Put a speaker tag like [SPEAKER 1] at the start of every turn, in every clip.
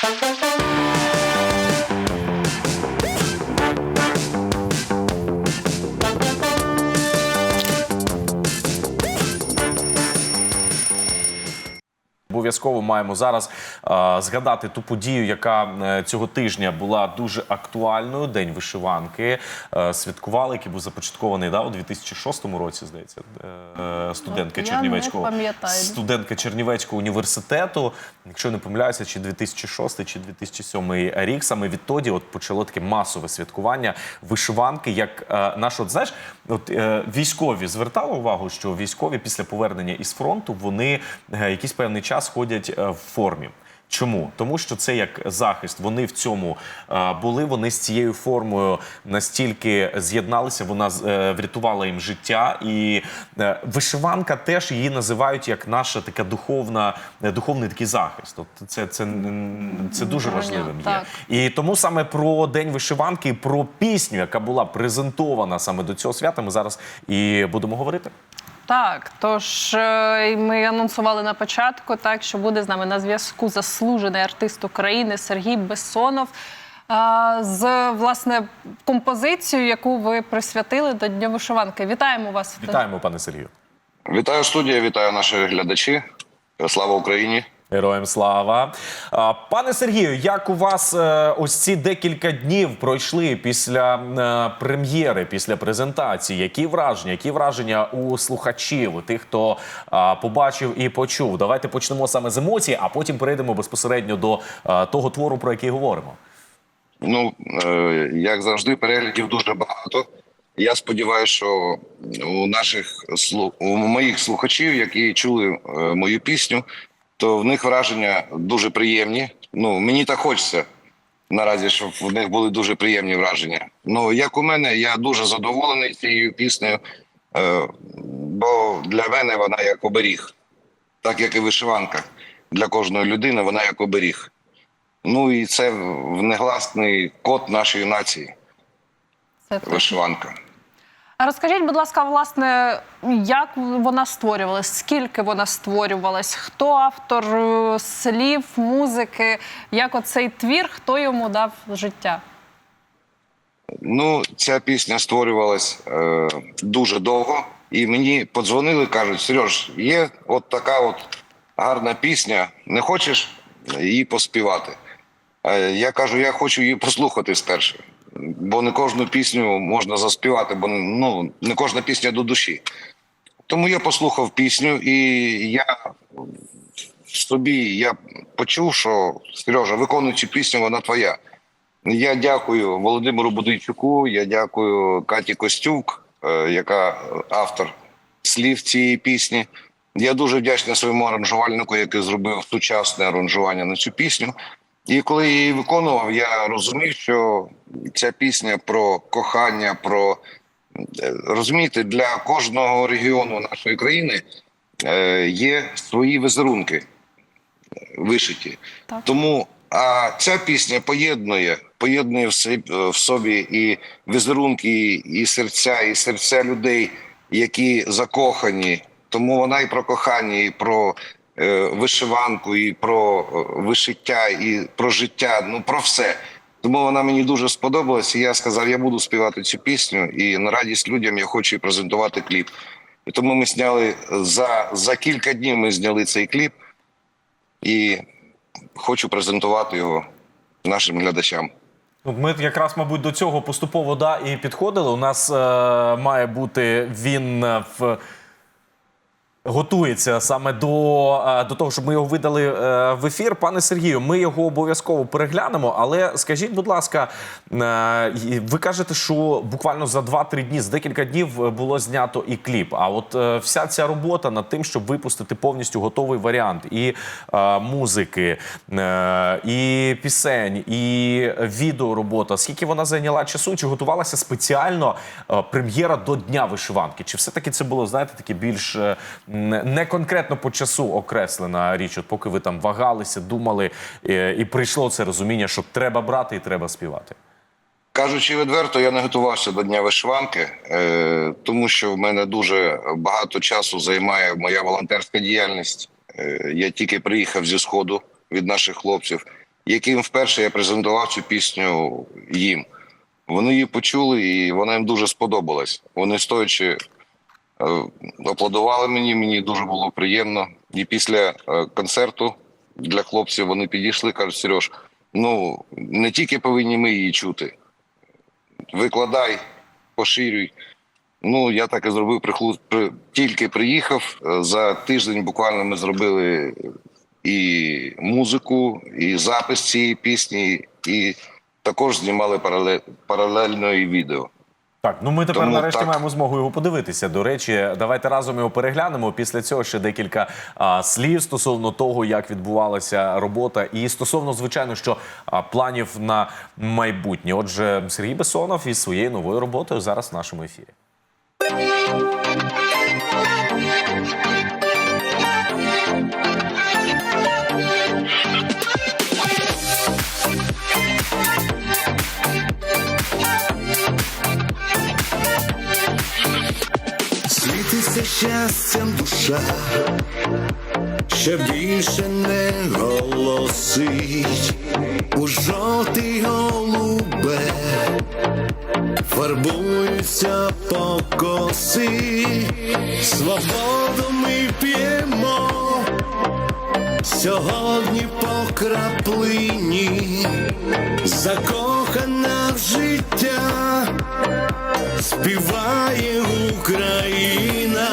[SPEAKER 1] Thank. Обов'язково маємо зараз згадати ту подію, яка е, цього тижня була дуже актуальною. День вишиванки е, святкували, який був започаткований да, у 2006 році, здається, е, студентка Чернівецького
[SPEAKER 2] пам'ятаю.
[SPEAKER 1] студентка Чернівецького університету. Якщо не помиляюся, чи 2006, чи 2007 рік. Саме відтоді от почало таке масове святкування вишиванки. Як е, наш, от знаєш, от е, військові звертали увагу, що військові після повернення із фронту вони е, якийсь певний час ходять е, в формі. Чому? Тому що це як захист. Вони в цьому е, були. Вони з цією формою настільки з'єдналися. Вона е, врятувала їм життя. І вишиванка теж її називають як наша така духовна, духовний такий захист. От це, це, це дуже важливим є. І тому саме про день вишиванки, про пісню, яка була презентована саме до цього свята, ми зараз і будемо говорити.
[SPEAKER 2] Так, тож е, ми анонсували на початку, так що буде з нами на зв'язку заслужений артист України Сергій Бессонов з власне композицією, яку ви присвятили до Дня вишиванки. Вітаємо вас!
[SPEAKER 1] Вітаємо, пане Сергію.
[SPEAKER 3] Вітаю студія, вітаю наші глядачі. Слава Україні!
[SPEAKER 1] Героям слава. Пане Сергію, як у вас е, ось ці декілька днів пройшли після е, прем'єри, після презентації? Які враження? Які враження у слухачів, у тих, хто побачив і почув? Давайте почнемо саме з емоцій, а потім перейдемо безпосередньо до е, того твору, про який говоримо.
[SPEAKER 3] Ну як завжди, переглядів дуже багато. Я сподіваюся, що у наших у моїх слухачів, які чули мою пісню, то в них враження дуже приємні. Ну мені так хочеться наразі, щоб в них були дуже приємні враження. Ну як у мене, я дуже задоволений цією піснею, е, бо для мене вона як оберіг, так як і вишиванка. Для кожної людини вона як оберіг. Ну і це в- негласний код нашої нації
[SPEAKER 2] Це
[SPEAKER 3] вишиванка.
[SPEAKER 2] А розкажіть, будь ласка, власне, як вона створювалась, скільки вона створювалась, хто автор е, слів, музики, як оцей твір, хто йому дав життя?
[SPEAKER 3] Ну, ця пісня створювалась е, дуже довго, і мені подзвонили, кажуть: Сереж, є от така от гарна пісня, не хочеш її поспівати? Е, я кажу, я хочу її послухати спершу, бо не кожну пісню можна заспівати, бо ну, не кожна пісня до душі. Тому я послухав пісню, і я собі я почув, що Сережа, виконуючи пісню, вона твоя. Я дякую Володимиру Будийчуку, я дякую Каті Костюк, е, яка автор слів цієї пісні. Я дуже вдячний своєму аранжувальнику, який зробив сучасне аранжування на цю пісню. І коли я її виконував, я розумів, що ця пісня про кохання, про е, розумієте, для кожного регіону нашої країни е, є свої візерунки е, вишиті.
[SPEAKER 2] Так.
[SPEAKER 3] Тому а ця пісня поєднує, поєднує в собі, і візерунки, і серця, і серця людей, які закохані. Тому вона і про кохання, і про вишиванку, і про е, вишиття, і про життя. Ну про все. Тому вона мені дуже сподобалась. І я сказав, я буду співати цю пісню, і на радість людям я хочу і презентувати кліп. І тому ми зняли за, за кілька днів. Ми зняли цей кліп. І хочу презентувати його нашим глядачам.
[SPEAKER 1] Ну, Ми якраз, мабуть, до цього поступово да, і підходили. У нас е, має бути він е, в. Готується саме до, е, до того, щоб ми його видали е, в ефір. Пане Сергію, ми його обов'язково переглянемо. Але скажіть, будь ласка, е, ви кажете, що буквально за 2-3 дні, з декілька днів було знято і кліп. А от вся ця робота над тим, щоб випустити повністю готовий варіант і музики, і пісень, і відеоробота. Скільки вона зайняла часу? Чи готувалася спеціально прем'єра до Дня вишиванки? Чи все-таки це було, знаєте, таке більш не конкретно по часу окреслена річ? От поки ви там вагалися, думали, е, і прийшло це розуміння, що треба брати і треба співати.
[SPEAKER 3] Кажучи відверто, я не готувався до Дня вишиванки, е, тому що в мене дуже багато часу займає моя волонтерська діяльність. Е, я тільки приїхав зі сходу від наших хлопців. яким вперше я презентував цю пісню їм. Вони її почули, і вона їм дуже сподобалась. Вони стоячи аплодували мені, мені дуже було приємно. І після е, концерту для хлопців вони підійшли, кажуть, Сереж, ну не тільки повинні ми її чути. Викладай, поширюй. Ну, я так і зробив. При... Тільки приїхав. е, За тиждень буквально ми зробили і музику, і запис цієї пісні, і також знімали паралель... паралельно і відео.
[SPEAKER 1] Так, ну ми тепер
[SPEAKER 3] Тому
[SPEAKER 1] нарешті
[SPEAKER 3] так.
[SPEAKER 1] маємо змогу його подивитися. До речі, давайте разом його переглянемо. Після цього ще декілька а, слів стосовно того, як відбувалася робота, і стосовно, звичайно, що а, планів на майбутнє. Отже, Сергій Бесонов із своєю новою роботою зараз в нашому ефірі.
[SPEAKER 4] Щастям душа, що більше не голосить. У жовтий голубе, фарбуються покоси, свободу ми п'ємо. Сьогодні по краплині, закохана в життя співає Україна.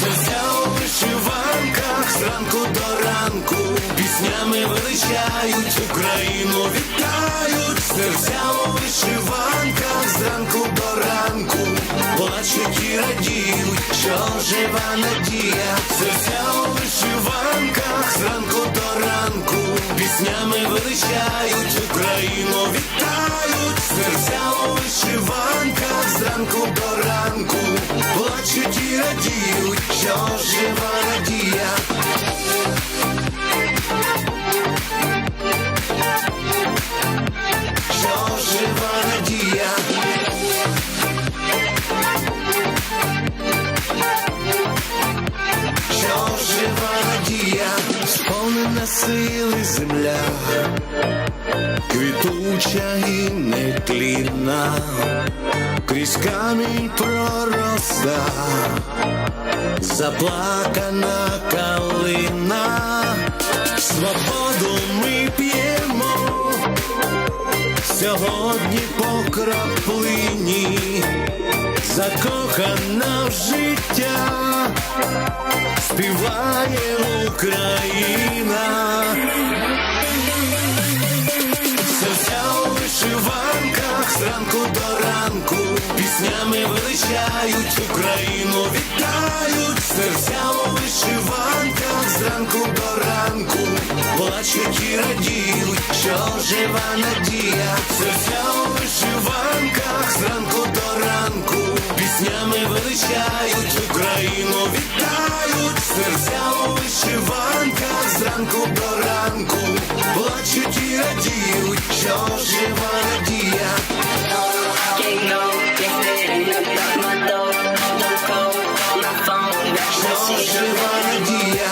[SPEAKER 4] Серця у вишиванках зранку до ранку. Піснями величають Україну, вітають. Серця у вишиванках зранку до ранку, плачуть і радіють, що жива надія, серця у вишиванках зранку до ранку, піснями величають Україну, вітають серця у вишиванках зранку до ранку, плачуть і радіють, що жива надія. Що жива надія. Сили земля, квітуча і нетлінна, крізь камінь пророста, заплакана калина, свободу ми п'ємо. Сьогодні по краплині, закохана в життя, співає Україна. Серця у вишиванках Зранку до ранку піснями величають Україну, вітають серця у вишиванках. Зранку до ранку, плачуть і радіють, що жива надія, серця у вишиванках. Зранку до ранку, піснями величають Україну, вітають серця у вишиванках. Зранку до ранку, плачуть і радіють, що жива надія. Що жива надія,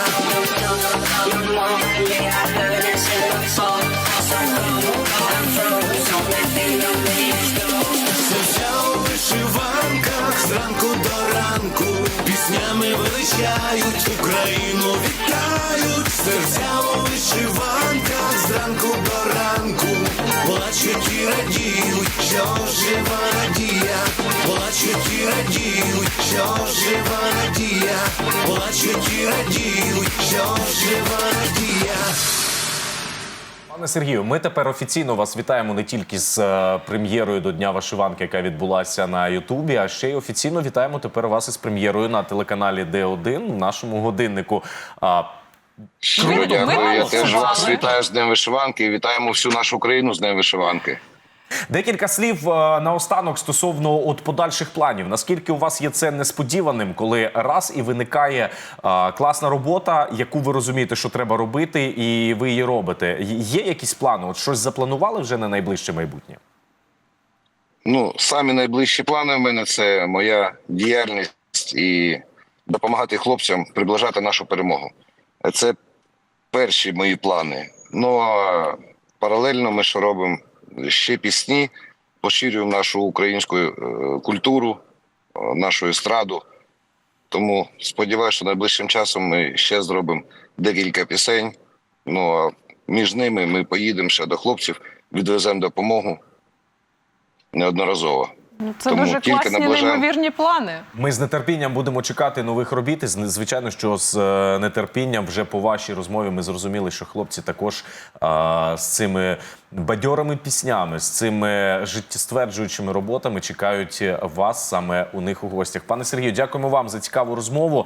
[SPEAKER 4] серця у вишиванках зранку до ранку, піснями величають Україну, вітають серця у вишиванках зранку до ранку, плачуть і радіють, що жива надія, плачуть і радіють, що жива надія, плачуть і радіють, що жива надія.
[SPEAKER 1] Пане Сергію, ми тепер офіційно вас вітаємо не тільки з е, прем'єрою до Дня вишиванки, яка відбулася на Ютубі, а ще й офіційно вітаємо тепер вас із прем'єрою на телеканалі Д1 в нашому годиннику.
[SPEAKER 3] Дякую. Я теж вас вітаю з Днем вишиванки і вітаємо всю нашу країну з Днем вишиванки.
[SPEAKER 1] Декілька слів е, наостанок стосовно от подальших планів. Наскільки у вас є це несподіваним, коли раз і виникає е, класна робота, яку ви розумієте, що треба робити, і ви її робите? Є якісь плани? От щось запланували вже на найближче майбутнє?
[SPEAKER 3] Ну, самі найближчі плани в мене це моя діяльність і допомагати хлопцям приближати нашу перемогу. Це перші мої плани. Ну а паралельно ми що робимо? Ще пісні, поширюємо нашу українську е, культуру, е, нашу естраду. Тому сподіваюся, що найближчим часом ми ще зробимо декілька пісень. Ну а між ними ми поїдемо ще до хлопців, відвеземо допомогу неодноразово.
[SPEAKER 2] Ну, Це
[SPEAKER 3] Тому
[SPEAKER 2] дуже класні
[SPEAKER 3] наближаємо.
[SPEAKER 2] неймовірні плани.
[SPEAKER 1] Ми з нетерпінням будемо чекати нових робіт. І, Звичайно, що з е, нетерпінням вже по вашій розмові ми зрозуміли, що хлопці також а, з цими бадьорими піснями, з цими життєстверджуючими роботами чекають вас саме у них у гостях. Пане Сергію, дякуємо вам за цікаву розмову,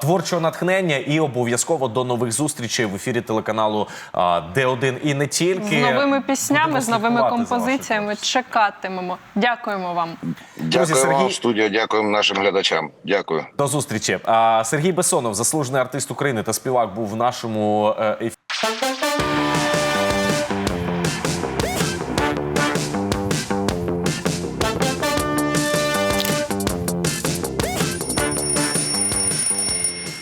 [SPEAKER 1] творчого натхнення і обов'язково до нових зустрічей в ефірі телеканалу а, Д1 і не тільки
[SPEAKER 2] З новими піснями, з новими композиціями чекатимемо. Дякуємо вам.
[SPEAKER 3] Дякую
[SPEAKER 1] Сергій-
[SPEAKER 3] вам, студія, дякуємо нашим глядачам. Дякую.
[SPEAKER 1] До зустрічі. А, Сергій Бесонов, заслужений артист України та співак, був в нашому е, ефірі.